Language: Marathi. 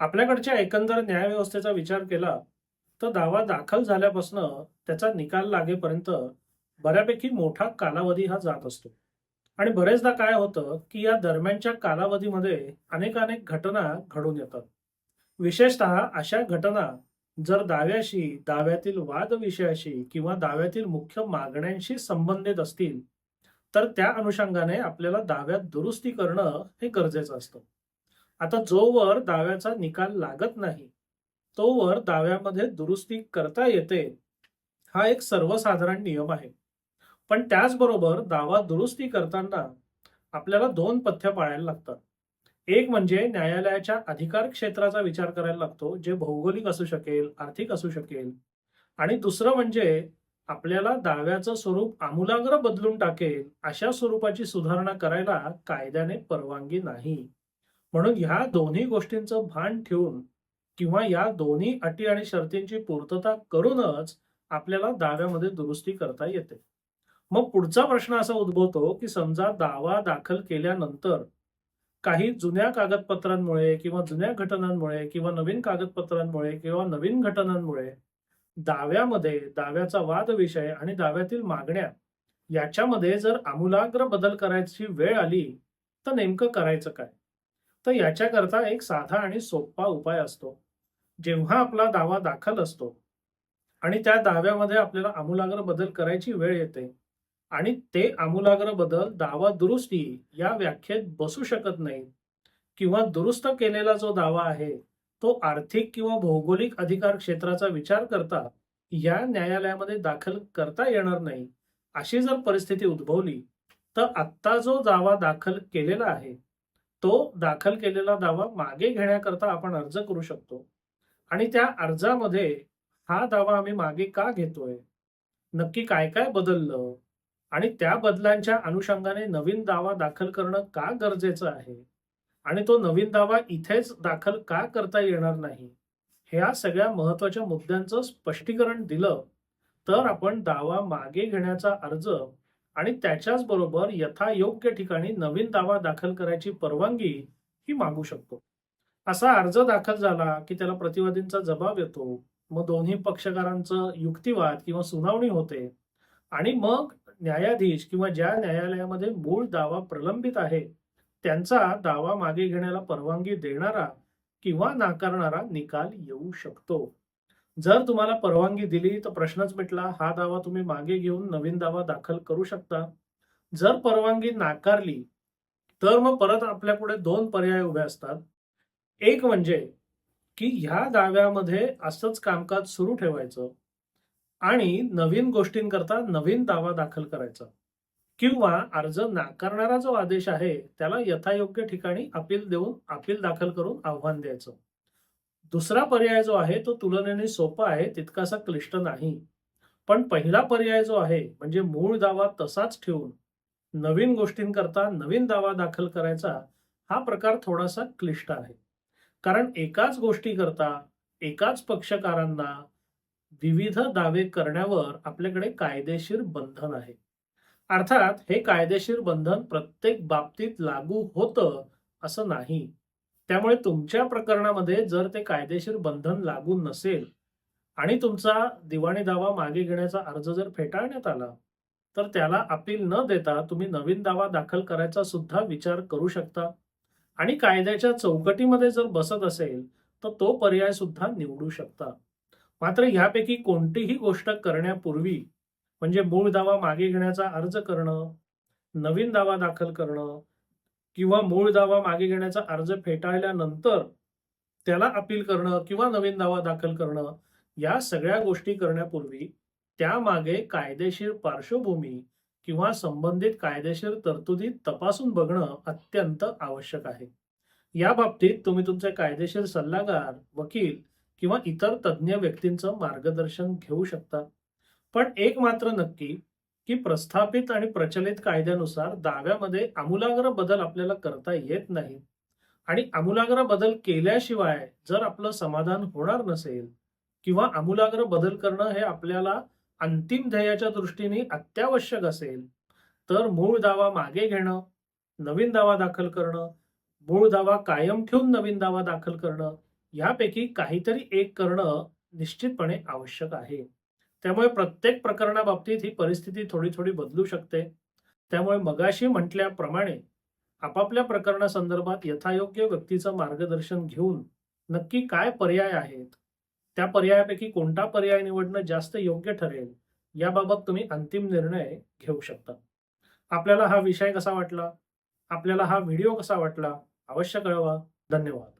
आपल्याकडच्या एकंदर न्यायव्यवस्थेचा विचार केला तर दावा दाखल झाल्यापासून त्याचा निकाल लागेपर्यंत बऱ्यापैकी मोठा कालावधी हा जात असतो. आणि बरेचदा काय होतं की या दरम्यानच्या कालावधीमध्ये अनेकानेक घटना घडून येतात. विशेषतः अशा घटना जर दाव्याशी दाव्यातील वादविषयाशी किंवा दाव्यातील मुख्य मागण्यांशी संबंधित असतील तर त्या अनुषंगाने आपल्याला दाव्यात दुरुस्ती करणं हे गरजेचं असतं. आता जोवर दाव्याचा निकाल लागत नाही तोवर दाव्यामध्ये दुरुस्ती करता येते हा एक सर्वसाधारण नियम आहे. पण त्याचबरोबर दावा दुरुस्ती करताना आपल्याला दोन पथ्य पाळायला लागतात. एक म्हणजे न्यायालयाच्या अधिकार क्षेत्राचा विचार करायला लागतो जे भौगोलिक असू शकेल आर्थिक असू शकेल. आणि दुसरं म्हणजे आपल्याला दाव्याचं स्वरूप आमूलाग्र बदलून टाकेल अशा स्वरूपाची सुधारणा करायला कायद्याने परवानगी नाही. म्हणून ह्या दोन्ही गोष्टींचं भान ठेवून किंवा या दोन्ही अटी आणि शर्तींची पूर्तता करूनच आपल्याला दाव्यामध्ये दुरुस्ती करता येते. मग पुढचा प्रश्न असा उद्भवतो की समजा दावा दाखल केल्यानंतर काही जुन्या कागदपत्रांमुळे किंवा जुन्या घटनांमुळे किंवा नवीन कागदपत्रांमुळे किंवा नवीन घटनांमुळे दाव्यामध्ये दाव्याचा वाद विषय आणि दाव्यातील मागण्या याच्यामध्ये जर आमूलाग्र बदल करायची वेळ आली तर नेमकं करायचं काय? तर याच्याकरता एक साधा आणि सोपा उपाय असतो. जेव्हा आपला दावा दाखल असतो आणि त्या दाव्यामध्ये आपल्याला आमूलाग्र बदल करायची वेळ येते आणि ते आमूलाग्र बदल दावा दुरुस्ती या व्याख्येत बसू शकत नाही किंवा दुरुस्त केलेला जो दावा आहे तो आर्थिक किंवा भौगोलिक अधिकार क्षेत्राचा विचार करता या न्यायालयामध्ये दाखल करता येणार नाही. अशी जर परिस्थिती उद्भवली तर आत्ता जो दावा दाखल केलेला आहे तो दाखल केलेला दावा मागे घेण्याकरता आपण अर्ज करू शकतो. आणि त्या अर्जामध्ये हा दावा आम्ही मागे का घेतोय? नक्की काय काय बदललं? आणि त्या बदलांच्या अनुषंगाने नवीन दावा दाखल करणं का गरजेचं आहे? आणि तो नवीन दावा इथेच दाखल का करता येणार नाही? ह्या सगळ्या महत्त्वाच्या मुद्द्यांचं स्पष्टीकरण दिलं तर आपण दावा मागे घेण्याचा अर्ज आणि त्याच्याच बरोबर यथायोग्य ठिकाणी नवीन दावा दाखल करायची परवानगी ही मागू शकतो. असा अर्ज दाखल झाला की त्याला प्रतिवादींचा जबाब येतो. मग दोन्ही पक्षकारांचं युक्तिवाद किंवा सुनावणी होते. आणि मग न्यायाधीश किंवा ज्या न्यायालयामध्ये मूळ दावा प्रलंबित आहे त्यांचा दावा मागे घेण्याला परवानगी देणारा किंवा नाकारणारा निकाल येऊ शकतो. जर तुम्हाला परवानगी दिली तर प्रश्नच मिटला. हा दावा तुम्ही मागे घेऊन नवीन दावा दाखल करू शकता. जर परवानगी नाकारली तर मग परत आपल्यापुढे दोन पर्याय उभे असतात. एक म्हणजे की ह्या दाव्यामध्ये असंच कामकाज सुरू ठेवायचं आणि नवीन गोष्टींकरता नवीन दावा दाखल करायचा. किंवा अर्ज नाकारणारा जो आदेश आहे त्याला यथायोग्य ठिकाणी अपील देऊन अपील दाखल करून आव्हान द्यायचं. दुसरा पर्याय जो आहे तो तुलनेने सोपा आहे तितकासा क्लिष्ट नाही. पण पहिला पर्याय जो आहे म्हणजे मूळ दावा तसाच ठेवून नवीन गोष्टींकरता नवीन दावा दाखल करायचा हा प्रकार थोडासा क्लिष्ट आहे. कारण एकाच गोष्टी करता एकाच पक्षकारांना विविध दावे करण्यावर आपल्याकडे कायदेशीर बंधन आहे. अर्थात हे कायदेशीर बंधन प्रत्येक बाबतीत लागू होतं असं नाही. त्यामुळे तुमच्या प्रकरणामध्ये जर ते कायदेशीर बंधन लागू नसेल आणि तुमचा दिवाणी दावा मागे घेण्याचा अर्ज जर फेटाळण्यात आला तर त्याला अपील न देता तुम्ही नवीन दावा दाखल करायचा सुद्धा विचार करू शकता. आणि कायद्याच्या चौकटीमध्ये जर बसत असेल तर तो पर्याय सुद्धा निवडू शकता. मात्र ह्यापैकी कोणतीही गोष्ट करण्यापूर्वी म्हणजे मूळ दावा मागे घेण्याचा अर्ज करणं नवीन दावा दाखल करणं किंवा मूळ दावा मागे घेण्याचा अर्ज फेटाळल्यानंतर त्याला अपील करणं किंवा नवीन दावा दाखल करणं या सगळ्या गोष्टी करण्यापूर्वी त्यामागे कायदेशीर पार्श्वभूमी किंवा संबंधित कायदेशीर तरतुदी तपासून बघणं अत्यंत आवश्यक आहे. या बाबतीत तुम्ही तुमचे कायदेशीर सल्लागार वकील किंवा इतर तज्ज्ञ व्यक्तींचं मार्गदर्शन घेऊ शकता. पण एक मात्र नक्की की प्रस्थापित आणि प्रचलित कायद्यानुसार दाव्यामध्ये आमूलाग्र बदल आपल्याला करता येत नाही. आणि आमूलाग्र बदल केल्याशिवाय जर आपलं समाधान होणार नसेल किंवा आमूलाग्र बदल करणं हे आपल्याला अंतिम ध्येयाच्या दृष्टीने अत्यावश्यक असेल तर मूळ दावा मागे घेणं नवीन दावा दाखल करणं मूळ दावा कायम ठेवून नवीन दावा दाखल करणं यापैकी काहीतरी एक करणं निश्चितपणे आवश्यक आहे. त्यामुळे प्रत्येक प्रकरणाबाबतीत ही परिस्थिती थोडी थोडी बदलू शकते. त्यामुळे मगाशी म्हटल्याप्रमाणे आपापल्या प्रकरणासंदर्भात यथायोग्य व्यक्तीचं मार्गदर्शन घेऊन नक्की काय पर्याय आहेत? त्या पर्यायापैकी कोणता पर्याय निवडणं जास्त योग्य ठरेल? याबाबत तुम्ही अंतिम निर्णय घेऊ शकता. आपल्याला हा विषय कसा वाटला? आपल्याला हा व्हिडिओ कसा वाटला? अवश्य कळवा. धन्यवाद.